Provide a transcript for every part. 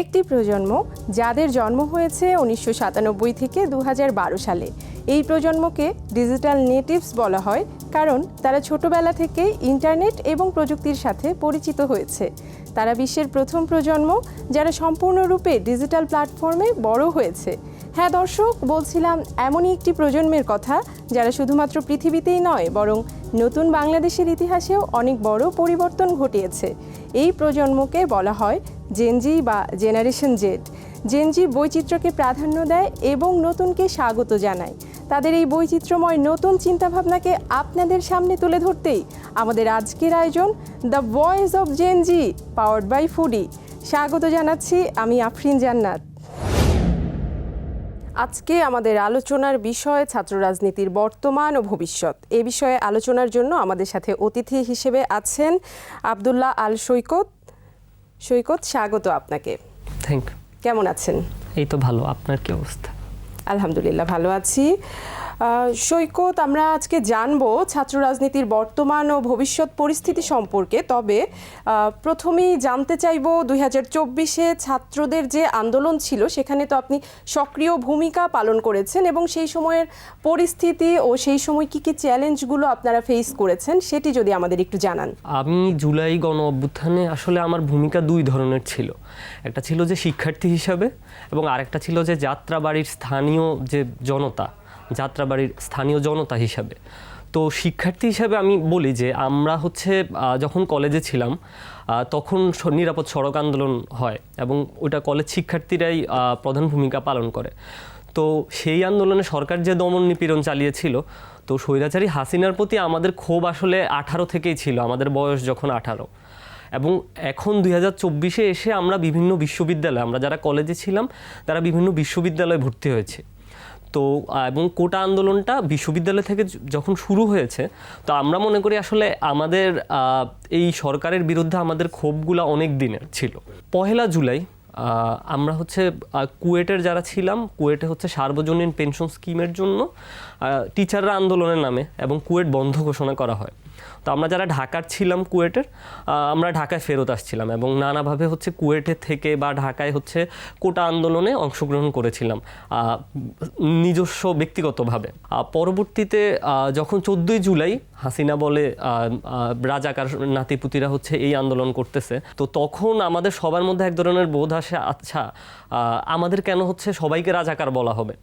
একটি প্রজন্ম যাদের জন্ম হয়েছে উনিশশো সাতানব্বই থেকে দু হাজার বারো সালে। এই প্রজন্মকে ডিজিটাল নেটিভস বলা হয় কারণ তারা ছোটবেলা থেকে ইন্টারনেট এবং প্রযুক্তির সাথে পরিচিত হয়েছে। তারা বিশ্বের প্রথম প্রজন্ম যারা সম্পূর্ণরূপে ডিজিটাল প্ল্যাটফর্মে বড় হয়েছে। হ্যাঁ দর্শক, বলছিলাম এমনই একটি প্রজন্মের কথা যারা শুধুমাত্র পৃথিবীতেই নয়, বরং নতুন বাংলাদেশের ইতিহাসেও অনেক বড় পরিবর্তন ঘটিয়েছে। এই প্রজন্মকে বলা হয় জেনজি বা জেনারেশন জেড জেনজি বৈচিত্র্যকে প্রাধান্য দেয় এবং নতুনকে স্বাগত জানায়। তাদের এই বৈচিত্র্যময় নতুন চিন্তাভাবনাকে আপনাদের সামনে তুলে ধরতেই আমাদের আজকের আয়োজন the voice of Gen Z powered by Foodi স্বাগত জানাচ্ছি আমি আফরিন জান্নাত। আজকে আমাদের আলোচনার বিষয় ছাত্র রাজনীতির বর্তমান ও ভবিষ্যৎ। এ বিষয়ে আলোচনার জন্য আমাদের সাথে অতিথি হিসেবে আছেন আবদুল্লাহ আল সৈকত। সৈকত স্বাগত আপনাকে। থ্যাংক কেমন আছেন? এই তো ভালো। আপনার কি অবস্থা? আলহামদুলিল্লাহ ভালো আছি। সৈকত, আমরা আজকে জানব ছাত্র রাজনীতির বর্তমান ও ভবিষ্যৎ পরিস্থিতি সম্পর্কে। তবে প্রথমেই জানতে চাইব দুই হাজার চব্বিশে ছাত্রদের যে আন্দোলন ছিল, সেখানে তো আপনি সক্রিয় ভূমিকা পালন করেছেন এবং সেই সময়ের পরিস্থিতি ও সেই সময় কি কি চ্যালেঞ্জগুলো আপনারা ফেস করেছেন, সেটি যদি আমাদের একটু জানান। আমি জুলাই গণ অভ্যুত্থানে আসলে আমার ভূমিকা দুই ধরনের ছিল। একটা ছিল যে শিক্ষার্থী হিসাবে এবং আরেকটা ছিল যে যাত্রাবাড়ির স্থানীয় যে জনতা যাত্রাবাড়ির স্থানীয় জনতা হিসাবে। তো শিক্ষার্থী হিসাবে আমি বলি যে, আমরা হচ্ছে যখন কলেজে ছিলাম তখন নিরাপদ সড়ক আন্দোলন হয় এবং ওটা কলেজ শিক্ষার্থীরাই প্রধান ভূমিকা পালন করে। তো সেই আন্দোলনে সরকার যে দমন নিপীড়ন চালিয়েছিল, তো স্বৈরাচারী হাসিনার প্রতি আমাদের ক্ষোভ আসলে আঠারো থেকেই ছিল, আমাদের বয়স যখন আঠারো। এবং এখন দুই হাজার চব্বিশে এসে আমরা বিভিন্ন বিশ্ববিদ্যালয়ে, আমরা যারা কলেজে ছিলাম, তারা বিভিন্ন বিশ্ববিদ্যালয়ে ভর্তি হয়েছে। তো এবং কোটা আন্দোলনটা বিশ্ববিদ্যালয় থেকে যখন শুরু হয়েছে, তো আমরা মনে করি আসলে আমাদের এই সরকারের বিরুদ্ধে আমাদের ক্ষোভগুলো অনেক দিনের ছিল। পহেলা জুলাই আমরা হচ্ছে কুয়েটের যারা ছিলাম, কুয়েটে হচ্ছে সার্বজনীন পেনশন স্কিমের জন্য টিচাররা আন্দোলনের নামে এবং কুয়েট বন্ধ ঘোষণা করা হয়। তো আমরা যারা ঢাকার ছিলাম কুয়েটের আমরা ঢাকায় ফেরত আসছিলাম এবং নানাভাবে হচ্ছে কুয়েটে থেকে বা ঢাকায় হচ্ছে কোটা আন্দোলনে অংশগ্রহণ করেছিলাম নিজস্ব ব্যক্তিগতভাবে। পরবর্তীতে যখন চোদ্দোই জুলাই হাসিনা বলে রাজাকার নাতিপুতিরা হচ্ছে এই আন্দোলন করতেছে, তো তখন আমাদের সবার মধ্যে এক ধরনের বোধ আসে আচ্ছা আমাদের কেন হচ্ছে সবাইকে রাজাকার বলা হবে?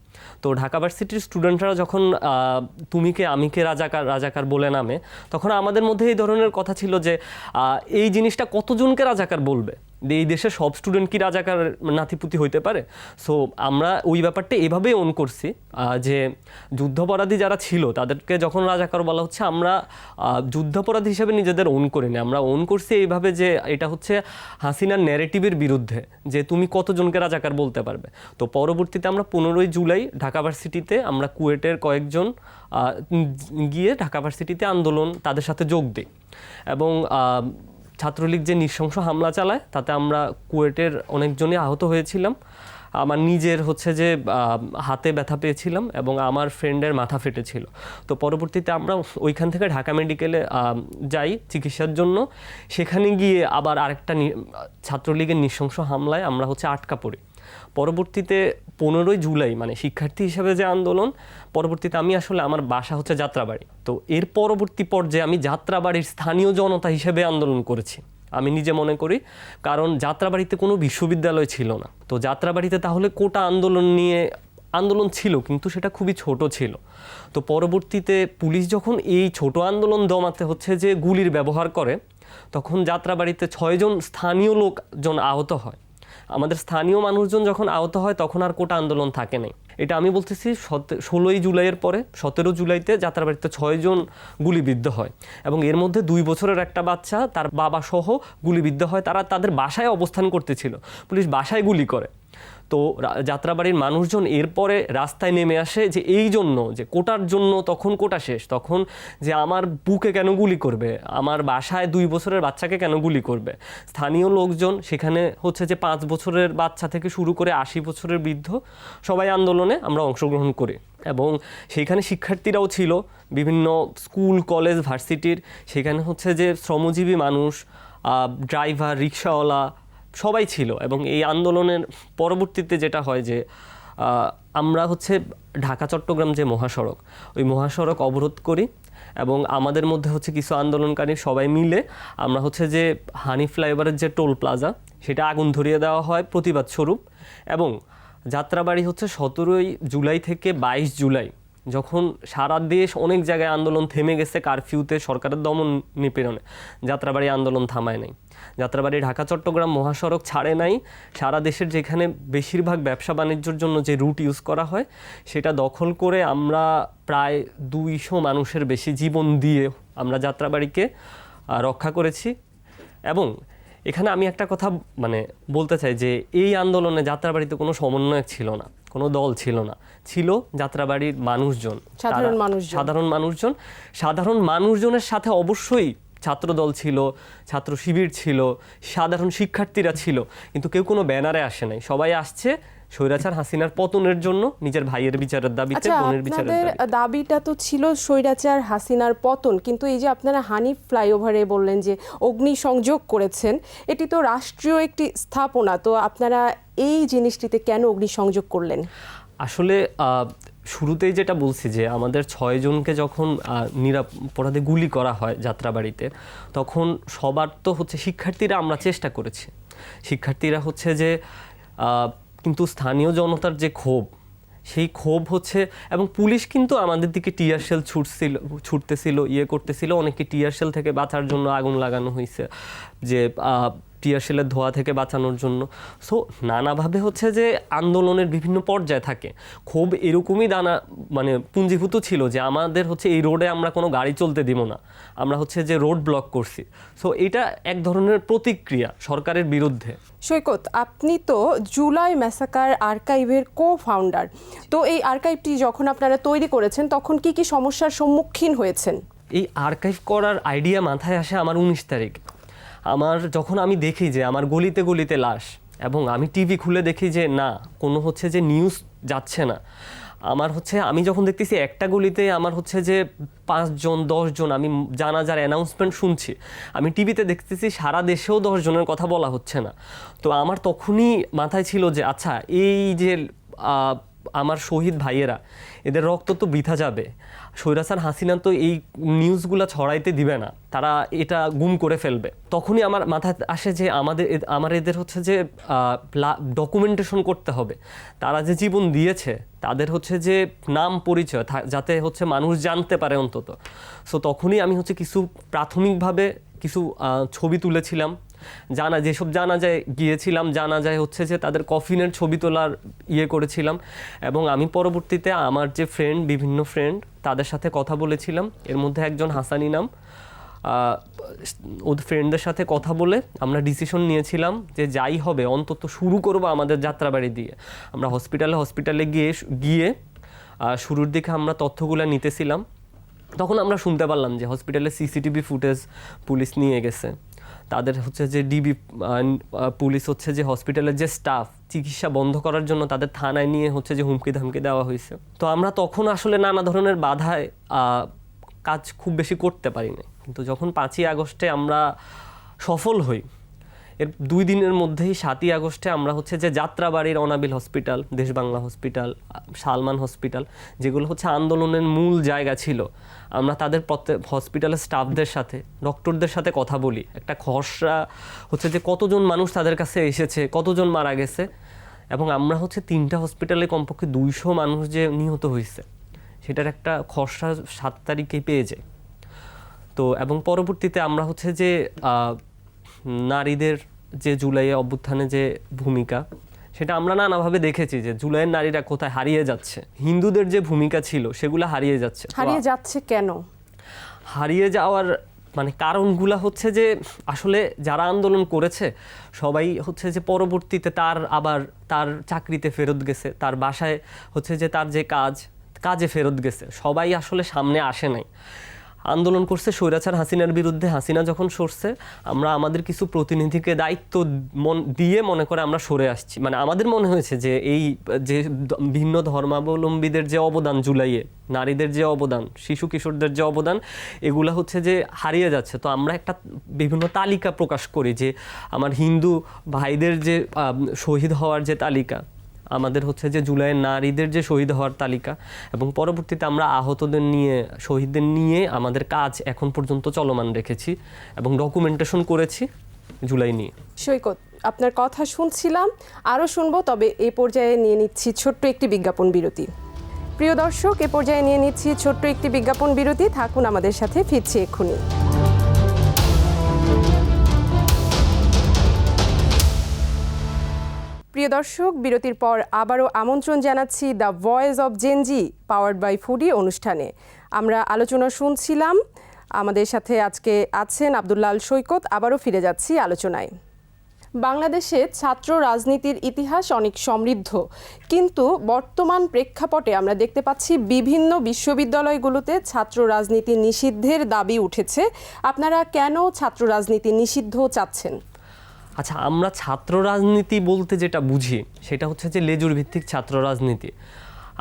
তো ঢাকা ভার্সিটির স্টুডেন্টরা যখন তুমিকে আমিকে রাজাকার রাজাকার বলে নামে, তখন আমাদের মধ্যে এই ধরনের কথা ছিল যে এই জিনিসটা কতজনকে রাজাকার বলবে? এই দেশের সব স্টুডেন্ট কি রাজাকার নাতিপুতি হইতে পারে? সো আমরা ওই ব্যাপারটা এভাবেই অন করছি যে যুদ্ধাপরাধী যারা ছিল, তাদেরকে যখন রাজাকার বলা হচ্ছে, আমরা যুদ্ধাপরাধী হিসেবে নিজেদের ওন করিনি আমরা অন করছি এইভাবে যে এটা হচ্ছে হাসিনার ন্যারেটিভের বিরুদ্ধে, যে তুমি কতজনকে রাজাকার বলতে পারবে? তো পরবর্তীতে আমরা পনেরোই জুলাই ঢাকা ভার্সিটিতে আমরা কুয়েটের কয়েকজন গিয়ে ঢাকা ভার্সিটিতে আন্দোলন তাদের সাথে যোগ দিই। এবং ছাত্রলীগ যে নৃশংস হামলা চালায়, তাতে আমরা কুয়েটের অনেকজনই আহত হয়েছিলাম। আমার নিজের হচ্ছে যে হাতে ব্যথা পেয়েছিলাম এবং আমার ফ্রেন্ডের মাথা ফেটেছিল। তো পরবর্তীতে আমরা ওইখান থেকে ঢাকা মেডিকেলে যাই চিকিৎসার জন্য। সেখানে গিয়ে আবার আরেকটা ছাত্রলীগের নৃশংস হামলায় আমরা হচ্ছে আটকা পড়ি। পরবর্তীতে পনেরোই জুলাই মানে শিক্ষার্থী হিসেবে যে আন্দোলন, পরবর্তীতে আমি আসলে আমার বাসা হচ্ছে যাত্রাবাড়ি। তো এর পরবর্তী পর্যায়ে আমি যাত্রাবাড়ির স্থানীয় জনতা হিসেবে আন্দোলন করেছি। আমি নিজে মনে করি, কারণ যাত্রাবাড়িতে কোনো বিশ্ববিদ্যালয় ছিল না। তো যাত্রাবাড়িতে তাহলে কোটা আন্দোলন নিয়ে আন্দোলন ছিল, কিন্তু সেটা খুবই ছোট ছিল। তো পরবর্তীতে পুলিশ যখন এই ছোট আন্দোলন দমাতে হচ্ছে যে গুলির ব্যবহার করে, তখন যাত্রাবাড়িতে ছয়জন স্থানীয় লোকজন আহত হয়। আমাদের স্থানীয় মানুষজন যখন আহত হয়, তখন আর কোটা আন্দোলন থাকে নাই। এটা আমি বলতেছি, সত, ষোলোই জুলাইয়ের পরে, সতেরো জুলাইতে যাত্রাবাড়িতে ছয়জন গুলিবিদ্ধ হয় এবং এর মধ্যে দুই বছরের একটা বাচ্চা, তার বাবা সহ গুলিবিদ্ধ হয়। তারা তাদের বাসায় অবস্থান করতেছিল। পুলিশ বাসায় গুলি করে। তো যাত্রাবাড়ির মানুষজন এরপরে রাস্তায় নেমে আসে যে এই জন্য, যে কোটার জন্য তখন কোটা শেষ, তখন যে আমার বুকে কেন গুলি করবে, আমার বাসায় দুই বছরের বাচ্চাকে কেন গুলি করবে। স্থানীয় লোকজন সেখানে হচ্ছে যে পাঁচ বছরের বাচ্চা থেকে শুরু করে আশি বছরের বৃদ্ধ সবাই আন্দোলনে আমরা অংশগ্রহণ করি। এবং সেইখানে শিক্ষার্থীরাও ছিল, বিভিন্ন স্কুল, কলেজ, ভার্সিটির, সেখানে হচ্ছে যে শ্রমজীবী মানুষ ড্রাইভার, রিক্সাওয়ালা সবাই ছিল এবং এই আন্দোলনের পরবর্তীতে যেটা হয় যে আমরা হচ্ছে ঢাকা, চট্টগ্রাম যে মহাসড়ক, ওই মহাসড়ক অবরোধ করি এবং আমাদের মধ্যে হচ্ছে কিছু আন্দোলনকারী সবাই মিলে আমরা হচ্ছে যে হানি ফ্লাইওভারের যে টোল প্লাজা, সেটা আগুন ধরিয়ে দেওয়া হয় প্রতিবাদ স্বরূপ এবং যাত্রাবাড়ি হচ্ছে সতেরোই জুলাই থেকে বাইশ জুলাই যখন সারা দেশ অনেক জায়গায় আন্দোলন থেমে গেছে কারফিউতে সরকারের দমন নিপীড়নে, যাত্রাবাড়ি আন্দোলন থামায় নাই। যাত্রাবাড়ি ঢাকা, চট্টগ্রাম মহাসড়ক ছাড়ে নাই। সারা দেশের যেখানে বেশিরভাগ ব্যবসা বাণিজ্যর জন্য যে রুট ইউজ করা হয়, সেটা দখল করে আমরা প্রায় দুইশো মানুষের বেশি জীবন দিয়ে আমরা যাত্রাবাড়িকে রক্ষা করেছি। এবং এখানে আমি একটা কথা মানে বলতে চাই যে, এই আন্দোলনে যাত্রাবাড়িতে কোনো সমন্বয়ক ছিল না। কোনো দল ছিল না। ছিল যাত্রাবাড়ির মানুষজন। সাধারণ মানুষ মানুষজন। সাধারণ মানুষজন। সাধারণ মানুষজনের সাথে অবশ্যই ছাত্রদল ছিল ছাত্র শিবির ছিল সাধারণ শিক্ষার্থীরা ছিল। কিন্তু কেউ কোনো ব্যানারে আসে নাই। সবাই আসছে স্বৈরাচার হাসিনার পতনের জন্য নিজের ভাইয়ের বিচারের দাবিতে আচ্ছা বোনের বিচারের দাবিতে। দাবিটা তো ছিল স্বৈরাচার হাসিনার পতন কিন্তু এই যে আপনারা হানি ফ্লাইওভারে বললেন যে অগ্নিসংযোগ করেছেন এটি তো রাষ্ট্রীয় একটি স্থাপনা তো আপনারা এই জিনিসটিতে কেন অগ্নিসংযোগ করলেন? আসলে শুরুতেই যেটা বলছি যে আমাদের ছয়জনকে যখন নিরাপরাধে গুলি করা হয় যাত্রাবাড়িতে তখন সবার তো হচ্ছে শিক্ষার্থীরা আমরা চেষ্টা করেছি। শিক্ষার্থীরা হচ্ছে যে কিন্তু স্থানীয় জনতার যে ক্ষোভ, সেই ক্ষোভ হচ্ছে, এবং পুলিশ কিন্তু আমাদের দিকে টিয়ার সেল ছুটছিল, ছুটতেছিল ইয়ে করতেছিল অনেকে টিয়ার সেল থেকে বাঁচার জন্য আগুন লাগানো হয়েছে যে সেলের ধোয়া থেকে বাঁচানোর জন্য। সো নানাভাবে হচ্ছে যে আন্দোলনের বিভিন্ন পর্যায়ে থাকে। খুব এরকমই দানা মানে পুঞ্জীভূত ছিল যে আমাদের হচ্ছে এই রোডে আমরা কোনো গাড়ি চলতে দিব না। আমরা হচ্ছে যে রোড ব্লক করছি। সো এটা এক ধরনের প্রতিক্রিয়া সরকারের বিরুদ্ধে। সৈকত আপনি তো জুলাই ম্যাসাকার আর্কাইভের কো ফাউন্ডার তো এই আর্কাইভটি যখন আপনারা তৈরি করেছেন তখন কি কি সমস্যার সম্মুখীন হয়েছেন? এই আর্কাইভ করার আইডিয়া মাথায় আসে আমার উনিশ তারিখ। আমার যখন আমি দেখি যে আমার গলিতে গলিতে লাশ এবং আমি টিভি খুলে দেখি যে না, কোনো হচ্ছে যে নিউজ যাচ্ছে না। আমার হচ্ছে, আমি যখন দেখতেছি একটা গলিতে আমার হচ্ছে যে পাঁচজন, দশজন, আমি জানাজার অ্যানাউন্সমেন্ট শুনছি। আমি টিভিতে দেখতেছি সারা দেশেও দশজনের কথা বলা হচ্ছে না। তো আমার তখনই মাথায় ছিল যে আচ্ছা এই যে আমার শহীদ ভাইয়েরা, এদের রক্ত তো বৃথা যাবে। সৈরাসান হাসিনা তো এই নিউজগুলো ছড়াইতে দিবে না, তারা এটা গুম করে ফেলবে। তখনই আমার মাথায় আসে যে আমাদের আমার এদের হচ্ছে যে ডকুমেন্টেশন করতে হবে। তারা যে জীবন দিয়েছে, তাদের হচ্ছে যে নাম পরিচয় যাতে হচ্ছে মানুষ জানতে পারে অন্তত। সো তখনই আমি হচ্ছে কিছু প্রাথমিকভাবে কিছু ছবি তুলেছিলাম। জানা যেসব জানা যায়, গিয়েছিলাম, জানা যায় হচ্ছে যে তাদের কফিনের ছবি তোলার ইয়ে করেছিলাম এবং আমি পরবর্তীতে আমার যে ফ্রেন্ড বিভিন্ন ফ্রেন্ড তাদের সাথে কথা বলেছিলাম। এর মধ্যে একজন হাসানি নাম ওদের ফ্রেন্ডদের সাথে কথা বলে আমরা ডিসিশন নিয়েছিলাম যে যাই হবে, অন্তত শুরু করব আমাদের যাত্রাবাড়ি দিয়ে। আমরা হসপিটালে হসপিটালে গিয়ে গিয়ে শুরুর দিকে আমরা তথ্যগুলো নিতেছিলাম। তখন আমরা শুনতে পারলাম যে হসপিটালে সিসিটিভি ফুটেজ পুলিশ নিয়ে গেছে। তাদের হচ্ছে যে ডিবি পুলিশ হচ্ছে যে হসপিটালের যে স্টাফ চিকিৎসা বন্ধ করার জন্য তাদের থানায় নিয়ে হচ্ছে যে হুমকি ধামকি দেওয়া হয়েছে। তো আমরা তখন আসলে নানা ধরনের বাধায় কাজ খুব বেশি করতে পারিনি। কিন্তু যখন পাঁচই আগস্টে আমরা সফল হই এর দুই দিনের মধ্যেই সাতই আগস্টে আমরা হচ্ছে যে যাত্রাবাড়ির Anabil hospital Deshbangla hospital, Salman hospital, যেগুলো হচ্ছে আন্দোলনের মূল জায়গা ছিল। আমরা তাদের প্রত্যেক হসপিটালের স্টাফদের সাথে, ডক্টরদের সাথে কথা বলি। একটা খসড়া হচ্ছে যে কতজন মানুষ তাদের কাছে এসেছে, কতজন মারা গেছে, এবং আমরা হচ্ছে তিনটা হসপিটালে কমপক্ষে দুইশো মানুষ যে নিহত হয়েছে, সেটার একটা খসড়া সাত তারিখে পেয়ে যাই তো, এবং পরবর্তীতে আমরা হচ্ছে যে নারীদের যে জুলাইয়ে অভ্যুত্থানে যে ভূমিকা সেটা আমরা নানাভাবে দেখেছি যে জুলাইয়ের নারীরা কোথায় হারিয়ে যাচ্ছে। হিন্দুদের যে ভূমিকা ছিল সেগুলো হারিয়ে যাচ্ছে। হারিয়ে যাচ্ছে কেন? হারিয়ে যাওয়ার মানে কারণগুলা হচ্ছে যে আসলে যারা আন্দোলন করেছে সবাই হচ্ছে যে পরবর্তীতে তার আবার তার চাকরিতে ফেরত গেছে তার বাসায় হচ্ছে যে তার যে কাজ কাজে ফেরত গেছে। সবাই আসলে সামনে আসে নাই। আন্দোলন করছে স্বৈরাচার হাসিনার বিরুদ্ধে। হাসিনা যখন সরছে, আমরা আমাদের কিছু প্রতিনিধিকে দায়িত্ব মন দিয়ে মনে করে আমরা সরে আসছি। মানে আমাদের মনে হয়েছে যে এই, যে ভিন্ন ধর্মাবলম্বীদের যে অবদান জুলাইয়ে, নারীদের যে অবদান, শিশু কিশোরদের যে অবদান, এগুলা হচ্ছে যে হারিয়ে যাচ্ছে। তো আমরা একটা বিভিন্ন তালিকা প্রকাশ করি যে আমার হিন্দু ভাইদের যে শহীদ হওয়ার যে তালিকা আমাদের হচ্ছে যে জুলাইয়ের নারীদের যে শহীদ হওয়ার তালিকা এবং পরবর্তীতে আমরা আহতদের নিয়ে, শহীদদের নিয়ে আমাদের কাজ এখন পর্যন্ত চলমান রেখেছি এবং ডকুমেন্টেশন করেছি জুলাই নিয়ে। সৈকত, আপনার কথা শুনছিলাম, আরও শুনব, তবে এ পর্যায়ে নিয়ে নিচ্ছি ছোট্ট একটি বিজ্ঞাপন বিরতি। প্রিয় দর্শক, এ পর্যায়ে নিয়ে নিচ্ছি ছোট্ট একটি বিজ্ঞাপন বিরতি, থাকুন আমাদের সাথে, ফিরছি এক্ষুনি। প্রিয় দর্শক, বিরতির পর আবারও আমন্ত্রণ জানাচ্ছি the voice of Gen Z powered by Foodi অনুষ্ঠানে। আমরা আলোচনা শুনছিলাম, আমাদের সাথে আজকে আছেন আব্দুল্লাল সৈকত, আবারও ফিরে যাচ্ছি আলোচনায়। বাংলাদেশে ছাত্র রাজনীতির ইতিহাস অনেক সমৃদ্ধ, কিন্তু বর্তমান প্রেক্ষাপটে আমরা দেখতে পাচ্ছি বিভিন্ন বিশ্ববিদ্যালয়গুলোতে ছাত্র রাজনীতি নিষিদ্ধের দাবি উঠেছে। আপনারা কেন ছাত্র রাজনীতি নিষিদ্ধ চাচ্ছেন? আচ্ছা আমরা ছাত্র রাজনীতি বলতে যেটা বুঝি, সেটা হচ্ছে যে লেজুর ভিত্তিক ছাত্র রাজনীতি।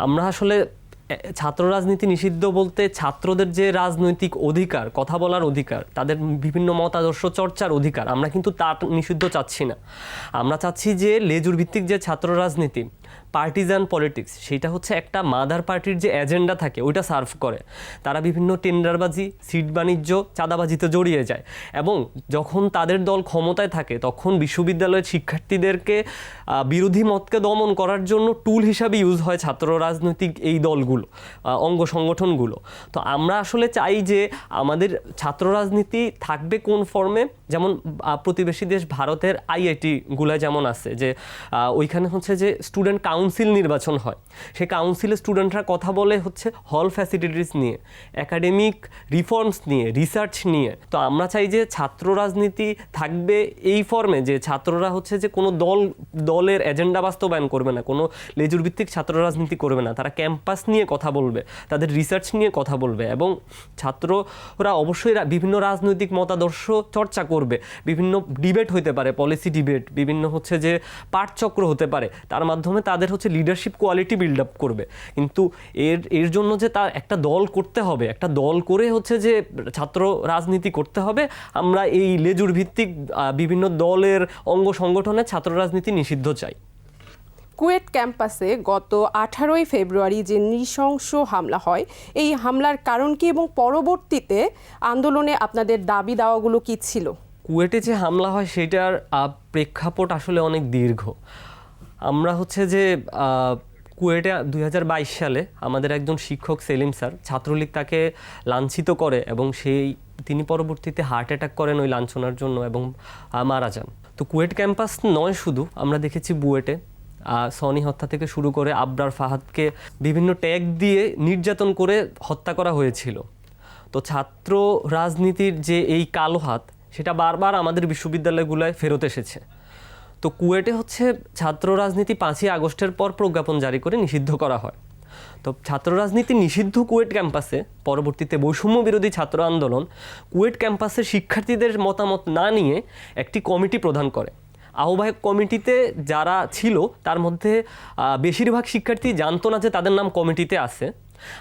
আমরা আসলে ছাত্র রাজনীতি নিষিদ্ধ বলতে ছাত্রদের যে রাজনৈতিক অধিকার, কথা বলার অধিকার, তাদের বিভিন্ন মতাদর্শ চর্চার অধিকার, আমরা কিন্তু তার নিষিদ্ধ চাচ্ছি না। আমরা চাচ্ছি যে লেজুর ভিত্তিক যে ছাত্র রাজনীতি পার্টিজান পলিটিক্স, সেটা হচ্ছে একটা মাদার পার্টির যে এজেন্ডা থাকে, ওইটা সার্ভ করে। তারা বিভিন্ন টেন্ডারবাজি, সিট বাণিজ্য, চাঁদাবাজিতে জড়িয়ে যায় এবং যখন তাদের দল ক্ষমতায় থাকে, তখন বিশ্ববিদ্যালয়ের শিক্ষার্থীদেরকে বিরোধী মতকে দমন করার জন্য টুল হিসাবে ইউজ হয় ছাত্র রাজনৈতিক এই দলগুলো অঙ্গ সংগঠনগুলো। তো আমরা আসলে চাই যে আমাদের ছাত্র রাজনীতি থাকবে কোন ফর্মে যেমন প্রতিবেশী দেশ ভারতের আইআইটি গুলা যেমন আছে, যে ওইখানে হচ্ছে যে স্টুডেন্ট কাউন্সিল নির্বাচন হয়। সে কাউন্সিলে স্টুডেন্টরা কথা বলে হচ্ছে হল ফ্যাসিলিটিস নিয়ে একাডেমিক রিফর্মস নিয়ে রিসার্চ নিয়ে। তো আমরা চাই যে ছাত্র রাজনীতি থাকবে এই ফর্মে যে ছাত্ররা হচ্ছে যে কোনো দল, দলের এজেন্ডা বাস্তবায়ন করবে না, কোনো লেজুর ভিত্তিক ছাত্র রাজনীতি করবে না। তারা ক্যাম্পাস নিয়ে কথা বলবে, তাদের রিসার্চ নিয়ে কথা বলবে এবং ছাত্ররা অবশ্যই বিভিন্ন রাজনৈতিক মতাদর্শ চর্চা করবে। বিভিন্ন ডিবেট হতে পারে পলিসি ডিবেট বিভিন্ন হচ্ছে যে পাঠচক্র হতে পারে। তার মাধ্যমে তাদের হচ্ছে লিডারশিপ কোয়ালিটি বিল্ড আপ করবে। কিন্তু এর এর জন্য যে তার একটা দল করতে হবে একটা দল করে হচ্ছে যে ছাত্র রাজনীতি করতে হবে আমরা এই লেজুর ভিত্তিক বিভিন্ন দলের অঙ্গ সংগঠনে ছাত্র রাজনীতি নিষিদ্ধ চাই। কুয়েট ক্যাম্পাসে গত আঠারোই ফেব্রুয়ারি যে নৃশংস হামলা হয় এই হামলার কারণ কি এবং পরবর্তীতে আন্দোলনে আপনাদের দাবি দাওয়াগুলো কি ছিল? কুয়েটে যে হামলা হয় সেটার প্রেক্ষাপট আসলে অনেক দীর্ঘ। আমরা হচ্ছে যে কুয়েটে দু হাজার বাইশ সালে আমাদের একজন শিক্ষক সেলিম স্যার ছাত্রলীগ তাকে লাঞ্ছিত করে এবং সেই, তিনি পরবর্তীতে হার্ট অ্যাটাক করেন ওই লাঞ্ছনার জন্য এবং মারা যান। তো কুয়েট ক্যাম্পাস নয় শুধু, আমরা দেখেছি বুয়েটে সনি হত্যা থেকে শুরু করে আবরার ফাহাদকে বিভিন্ন ট্যাগ দিয়ে নির্যাতন করে হত্যা করা হয়েছিল। তো ছাত্র রাজনীতির যে এই কালো হাত, সেটা বারবার আমাদের বিশ্ববিদ্যালয়গুলোয় ফেরত এসেছে। তো কুয়েটে হচ্ছে ছাত্র রাজনীতি পাঁচই আগস্টের পর প্রজ্ঞাপন জারি করে নিষিদ্ধ করা হয়। তো ছাত্র রাজনীতি নিষিদ্ধ কুয়েট ক্যাম্পাসে পরবর্তীতে বৈষম্য বিরোধী ছাত্র আন্দোলন কুয়েট ক্যাম্পাসের শিক্ষার্থীদের মতামত না নিয়ে একটি কমিটি প্রদান করে। আহ্বায়ক কমিটিতে যারা ছিল, তার মধ্যে বেশিরভাগ শিক্ষার্থী জানতো না যে তাদের নাম কমিটিতে আছে।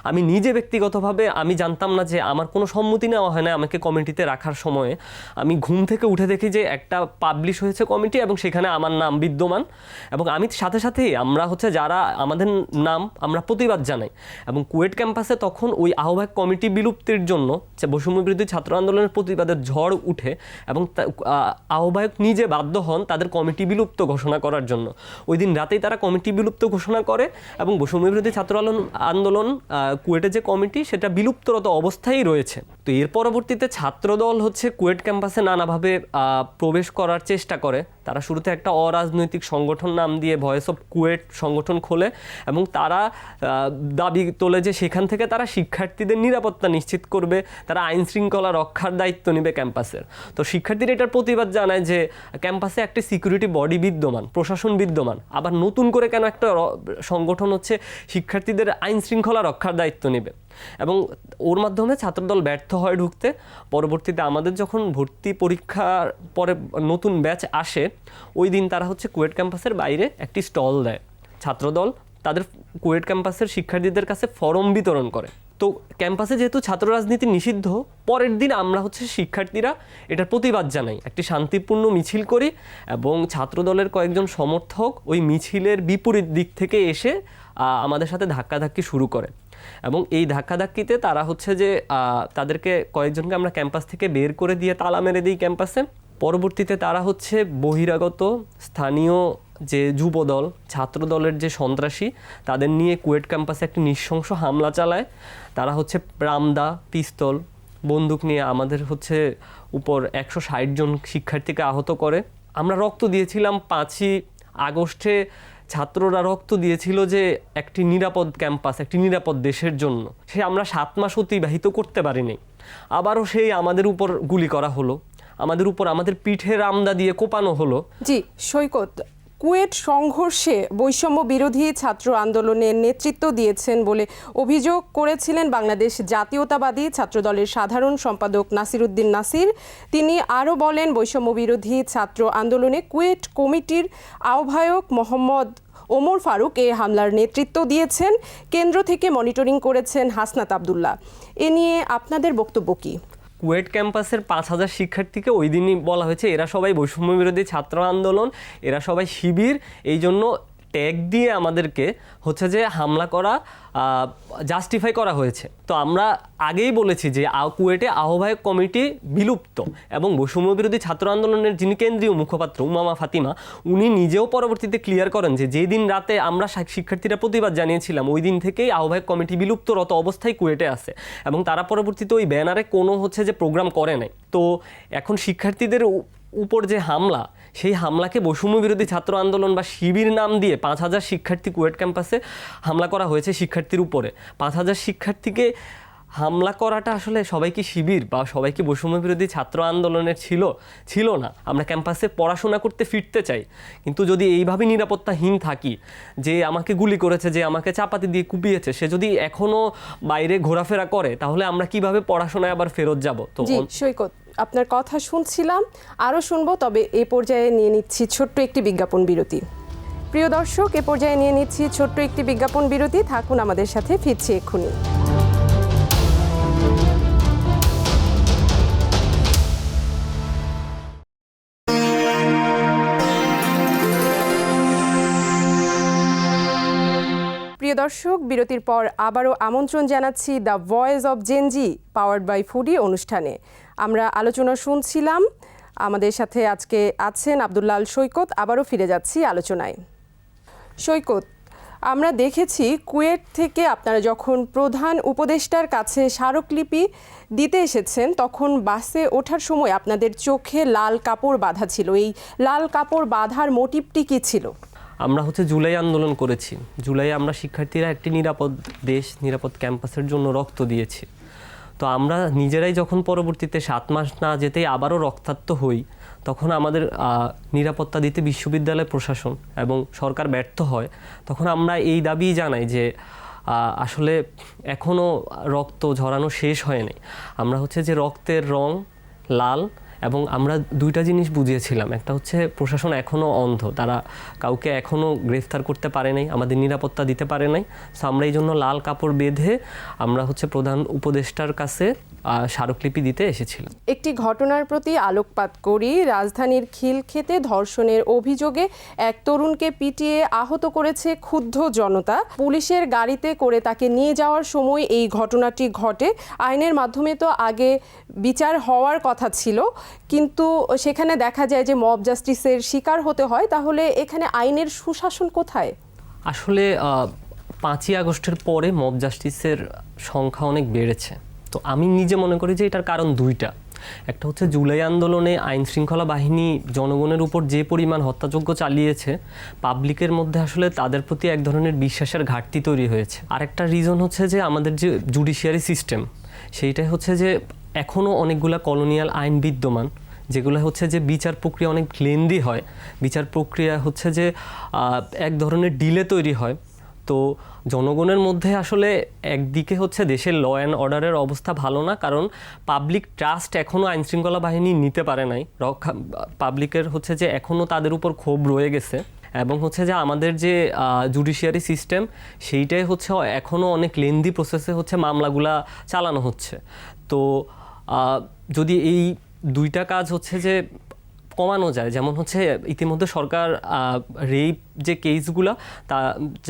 আমি নিজে ব্যক্তিগতভাবে আমি জানতাম না যে আমার কোনো সম্মতি নেওয়া হয় না আমাকে কমিটিতে রাখার সময়ে। আমি ঘুম থেকে উঠে দেখি যে একটা পাবলিশ হয়েছে কমিটি এবং সেখানে আমার নাম বিদ্যমান এবং আমি সাথে সাথেই আমরা হচ্ছে যারা আমাদের নাম আমরা প্রতিবাদ জানাই এবং কুয়েট ক্যাম্পাসে তখন ওই আহ্বায়ক কমিটি বিলুপ্তির জন্য যে বৈষম্য বিরোধী ছাত্র আন্দোলনের প্রতিবাদের ঝড় উঠে এবং আহ্বায়ক নিজে বাধ্য হন তাদের কমিটি বিলুপ্ত ঘোষণা করার জন্য। ওই দিন রাতেই তারা কমিটি বিলুপ্ত ঘোষণা করে এবং বৈষম্য বিরোধী ছাত্র আন্দোলন- কুয়েটে যে কমিটি, সেটা বিলুপ্তরত অবস্থায় রয়েছে। তো এর পরবর্তীতে ছাত্রদল হচ্ছে কুয়েট ক্যাম্পাসে নানাভাবে প্রবেশ করার চেষ্টা করে। তারা শুরুতে একটা অরাজনৈতিক সংগঠন নাম দিয়ে ভয়েস অফ কুয়েট সংগঠন খোলে এবং তারা দাবি তোলে যে সেখান থেকে তারা শিক্ষার্থীদের নিরাপত্তা নিশ্চিত করবে, তারা আইন শৃঙ্খলা রক্ষার দায়িত্ব নেবে ক্যাম্পাসের। তো শিক্ষার্থীরা এটার প্রতিবাদ জানায় যে ক্যাম্পাসে একটি সিকিউরিটি বডি বিদ্যমান, প্রশাসন বিদ্যমান, আবার নতুন করে কেন একটা সংগঠন হচ্ছে শিক্ষার্থীদের আইন শৃঙ্খলা রক্ষার দায়িত্ব নেবে। এবং ওর মাধ্যমে ছাত্রদল ব্যর্থ হয় ঢুকতে পরবর্তীতে আমাদের যখন ভর্তি পরীক্ষার পরে নতুন ব্যাচ আসে, ওই দিন তারা হচ্ছে কুয়েট ক্যাম্পাসের বাইরে একটি স্টল দেয়। ছাত্রদল তাদের কুয়েট ক্যাম্পাসের শিক্ষার্থীদের কাছে ফরম বিতরণ করে। তো ক্যাম্পাসে যেহেতু ছাত্র রাজনীতি নিষিদ্ধ, পরের দিন আমরা হচ্ছে শিক্ষার্থীরা এটার প্রতিবাদ জানাই। একটি শান্তিপূর্ণ মিছিল করি এবং ছাত্রদলের কয়েকজন সমর্থক ওই মিছিলের বিপরীত দিক থেকে এসে আমাদের সাথে ধাক্কাধাক্কি শুরু করে। এবং এই ধাক্কাধাক্কিতে তারা হচ্ছে যে তাদেরকে কয়েকজনকে আমরা ক্যাম্পাস থেকে বের করে দিয়ে তালা মেরে দিই ক্যাম্পাসে। পরবর্তীতে তারা হচ্ছে বহিরাগত স্থানীয় যে যুবদল, ছাত্রদলের যে সন্ত্রাসী, তাদের নিয়ে কুয়েট ক্যাম্পাসে একটি নৃশংস হামলা চালায়। তারা হচ্ছে প্রামদা পিস্তল, বন্দুক নিয়ে আমাদের হচ্ছে উপর একশো ষাট জন শিক্ষার্থীকে আহত করে। আমরা রক্ত দিয়েছিলাম পাঁচই আগস্টে ছাত্ররা রক্ত দিয়েছিল যে একটি নিরাপদ ক্যাম্পাস, একটি নিরাপদ দেশের জন্য। সে আমরা সাত মাস অতিবাহিত করতে পারিনি। আবারও সেই আমাদের উপর গুলি করা হলো। আমাদের উপর আমাদের পিঠের আমদা দিয়ে কোপানো হলো। জি, সৈকত কুয়েট সংঘর্ষে বৈষম্য বিরোধী ছাত্র আন্দোলনের নেতৃত্ব দিয়েছেন বলে অভিযোগ করেছিলেন বাংলাদেশ জাতীয়তাবাদী ছাত্রদলের সাধারণ সম্পাদক নাসির উদ্দিন নাসির। তিনি আরও বলেন, বৈষম্য বিরোধী ছাত্র আন্দোলনে কুয়েট কমিটির আহ্বায়ক মোহাম্মদ ওমর ফারুক এ হামলার নেতৃত্ব দিয়েছেন। কেন্দ্র থেকে মনিটরিং করেছেন হাসনাত আবদুল্লাহ। এ নিয়ে আপনাদের বক্তব্য কী? কুয়েট ক্যাম্পাসের পাঁচ হাজার শিক্ষার্থীকে ওই দিনই বলা হয়েছে, এরা সবাই বৈষম্য বিরোধী ছাত্র আন্দোলন, এরা সবাই শিবির, এই জন্য ট্যাগ দিয়ে আমাদেরকে হচ্ছে যে হামলা করা জাস্টিফাই করা হয়েছে। তো আমরা আগেই বলেছি যে কুয়েটে আহ্বায়ক কমিটি বিলুপ্ত এবং বৈষম্য বিরোধী ছাত্র আন্দোলনের যিনি কেন্দ্রীয় মুখপাত্র উমামা ফাতিমা, উনি নিজেও পরবর্তীতে ক্লিয়ার করেন যে যেদিন রাতে আমরা শিক্ষার্থীরা প্রতিবাদ জানিয়েছিলাম, ওই দিন থেকেই আহ্বায়ক কমিটি বিলুপ্তরত অবস্থায় কুয়েটে আছে এবং তারা পরবর্তীতে ওই ব্যানারে কোনো হচ্ছে যে প্রোগ্রাম করে নাই। তো এখন শিক্ষার্থীদের উপর যে হামলা, সেই হামলাকে বৈষম্য বিরোধী ছাত্র আন্দোলন বা শিবির নাম দিয়ে পাঁচ হাজার শিক্ষার্থী কুয়েট ক্যাম্পাসে হামলা করা হয়েছে শিক্ষার্থীর উপরে। পাঁচ হাজার শিক্ষার্থীকে হামলা করাটা আসলে সবাই কি শিবির বা সবাই কি বৈষম্য বিরোধী ছাত্র আন্দোলনের ছিল ছিল না। আমরা ক্যাম্পাসে পড়াশোনা করতে ফিরতে চাই। কিন্তু যদি এইভাবে নিরাপত্তাহীন থাকি যে আমাকে গুলি করেছে যে আমাকে চাপাতি দিয়ে কুপিয়েছে সে যদি এখনও বাইরে ঘোরাফেরা করে তাহলে আমরা কীভাবে পড়াশোনায় আবার ফেরত যাব? তো সৈকত আপনার কথা শুনছিলাম আরও শুনব তবে এ পর্যায়ে নিয়ে নিচ্ছি ছোট্ট একটি বিজ্ঞাপন বিরতি। প্রিয় দর্শক এ পর্যায়ে নিয়ে নিচ্ছি ছোট্ট একটি বিজ্ঞাপন বিরতি। থাকুন আমাদের সাথে ফিরছি এক্ষুনি। প্রিয় দর্শক, বিরতির পর আবারও আমন্ত্রণ জানাচ্ছি the voice of Gen Z powered by Foodi অনুষ্ঠানে। আমরা আলোচনা শুনছিলাম, আমাদের সাথে আজকে আছেন আব্দুল্লাল সৈকত, আবারও ফিরে যাচ্ছি আলোচনায়। সৈকত, আমরা দেখেছি কুয়েট থেকে আপনারা যখন প্রধান উপদেষ্টার কাছে স্মারকলিপি দিতে এসেছেন, তখন বাসে ওঠার সময় আপনাদের চোখে লাল কাপড় বাঁধা ছিল। এই লাল কাপড় বাঁধার মোটিভটি কী ছিল? আমরা হচ্ছে জুলাই আন্দোলন করেছি। জুলাই আমরা শিক্ষার্থীরা একটি নিরাপদ দেশ, নিরাপদ ক্যাম্পাসের জন্য রক্ত দিয়েছি। তো আমরা নিজেরাই যখন পরবর্তীতে সাত মাস না যেতেই আবারও রক্তাক্ত হই, তখন আমাদের নিরাপত্তা দিতে বিশ্ববিদ্যালয় প্রশাসন এবং সরকার ব্যর্থ হয়, তখন আমরা এই দাবি জানাই যে আসলে এখনও রক্ত ঝরানো শেষ হয়নি। আমরা হচ্ছে যে রক্তের রং লাল এবং আমরা দুইটা জিনিস বুঝিয়েছিলাম। একটা হচ্ছে প্রশাসন এখনও অন্ধ, তারা কাউকে এখনও গ্রেফতার করতে পারে নাই, আমাদের নিরাপত্তা দিতে পারে নাই। সো আমরা এই জন্য লাল কাপড় বেঁধে আমরা হচ্ছে প্রধান উপদেষ্টার কাছে স্মারকলিপি দিতে এসেছিলেন। একটি ঘটনার প্রতি আলোকপাত করি রাজধানীর খিলক্ষেতে ধর্ষণের অভিযোগে এক তরুণকে পিটিয়ে আহত করেছে ক্ষুব্ধ জনতা। পুলিশের গাড়িতে করে তাকে নিয়ে যাওয়ার সময় এই ঘটনাটি ঘটে। আইনের মাধ্যমে তো আগে বিচার হওয়ার কথা ছিল কিন্তু সেখানে দেখা যায় যে মব জাস্টিসের শিকার হতে হয়। তাহলে এখানে আইনের সুশাসন কোথায়? আসলে পাঁচই আগস্টের পরে মব জাস্টিসের সংখ্যা অনেক বেড়েছে। তো আমি নিজে মনে করি যে এটার কারণ দুইটা। একটা হচ্ছে জুলাই আন্দোলনে আইন শৃঙ্খলা বাহিনী জনগণের উপর যে পরিমাণ হত্যাযজ্ঞ চালিয়েছে পাবলিকের মধ্যে আসলে তাদের প্রতি এক ধরনের বিশ্বাসের ঘাটতি তৈরি হয়েছে। আরেকটা রিজন হচ্ছে যে আমাদের যে জুডিশিয়ারি সিস্টেম সেইটাই হচ্ছে যে এখনও অনেকগুলা কলোনিয়াল আইন বিদ্যমান, যেগুলো হচ্ছে যে বিচার প্রক্রিয়া অনেক লেন্দি হয়। বিচার প্রক্রিয়া হচ্ছে যে এক ধরনের ডিলে তৈরি হয়। তো জনগণের মধ্যে আসলে একদিকে হচ্ছে দেশের ল অ্যান্ড অর্ডারের অবস্থা ভালো না, কারণ পাবলিক ট্রাস্ট এখনও আইনশৃঙ্খলা বাহিনী নিতে পারে নাই। রক্ষা পাবলিকের হচ্ছে যে এখনও তাদের উপর ক্ষোভ রয়ে গেছে। এবং হচ্ছে যে আমাদের যে জুডিশিয়ারি সিস্টেম সেইটাই হচ্ছে এখনও অনেক লেন্দি প্রসেসে হচ্ছে মামলাগুলা চালানো হচ্ছে। তো যদি এই দুইটা কাজ হচ্ছে যে কমানো যায়। যেমন হচ্ছে ইতিমধ্যে সরকার রেপ যে কেসগুলো তা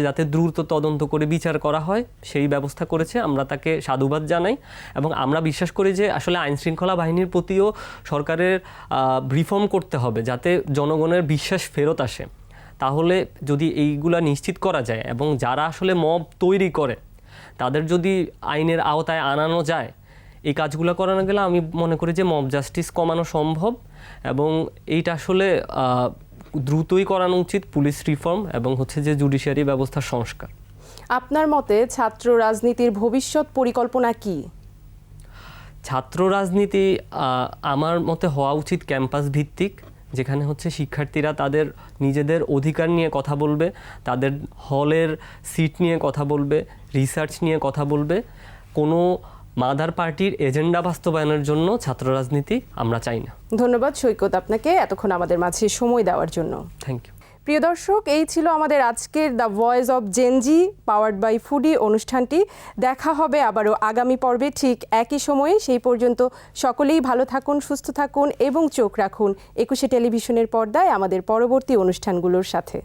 যাতে দ্রুত তদন্ত করে বিচার করা হয়, সেই ব্যবস্থা করেছে। আমরা তাকে সাধুবাদ জানাই এবং আমরা বিশ্বাস করি যে আসলে আইন শৃঙ্খলা বাহিনীর প্রতিও সরকারের রিফর্ম করতে হবে যাতে জনগণের বিশ্বাস ফেরত আসে। তাহলে যদি এইগুলা নিশ্চিত করা যায় এবং যারা আসলে মব তৈরি করে, তাদের যদি আইনের আওতায় আনানো যায়, এই কাজগুলো করানো গেলে আমি মনে করি যে মব জাস্টিস কমানো সম্ভব। এবং এইটা আসলে দ্রুতই করানো উচিত পুলিশ রিফর্ম এবং হচ্ছে যে জুডিশিয়ারি ব্যবস্থার সংস্কার। আপনার মতে ছাত্র রাজনীতির ভবিষ্যৎ পরিকল্পনা কি? ছাত্র রাজনীতি আমার মতে হওয়া উচিত ক্যাম্পাস ভিত্তিক যেখানে হচ্ছে শিক্ষার্থীরা তাদের নিজেদের অধিকার নিয়ে কথা বলবে তাদের হলের সিট নিয়ে কথা বলবে রিসার্চ নিয়ে কথা বলবে। কোনো মাদার পার্টির এজেন্ডা বাস্তবায়নের জন্য ছাত্র রাজনীতি আমরা চাই না। ধন্যবাদ সৈকত আপনাকে এতক্ষণ আমাদের মাঝে সময় দেওয়ার জন্য। থ্যাংক ইউ প্রিয় দর্শক এই ছিল আমাদের আজকের the voice of Gen Z powered by Foodi অনুষ্ঠানটি। দেখা হবে আবারও আগামী পর্বে ঠিক একই সময়ে। সেই পর্যন্ত সকলেই ভালো থাকুন সুস্থ থাকুন এবং চোখ রাখুন একুশে টেলিভিশনের পর্দায় আমাদের পরবর্তী অনুষ্ঠানগুলোর সাথে।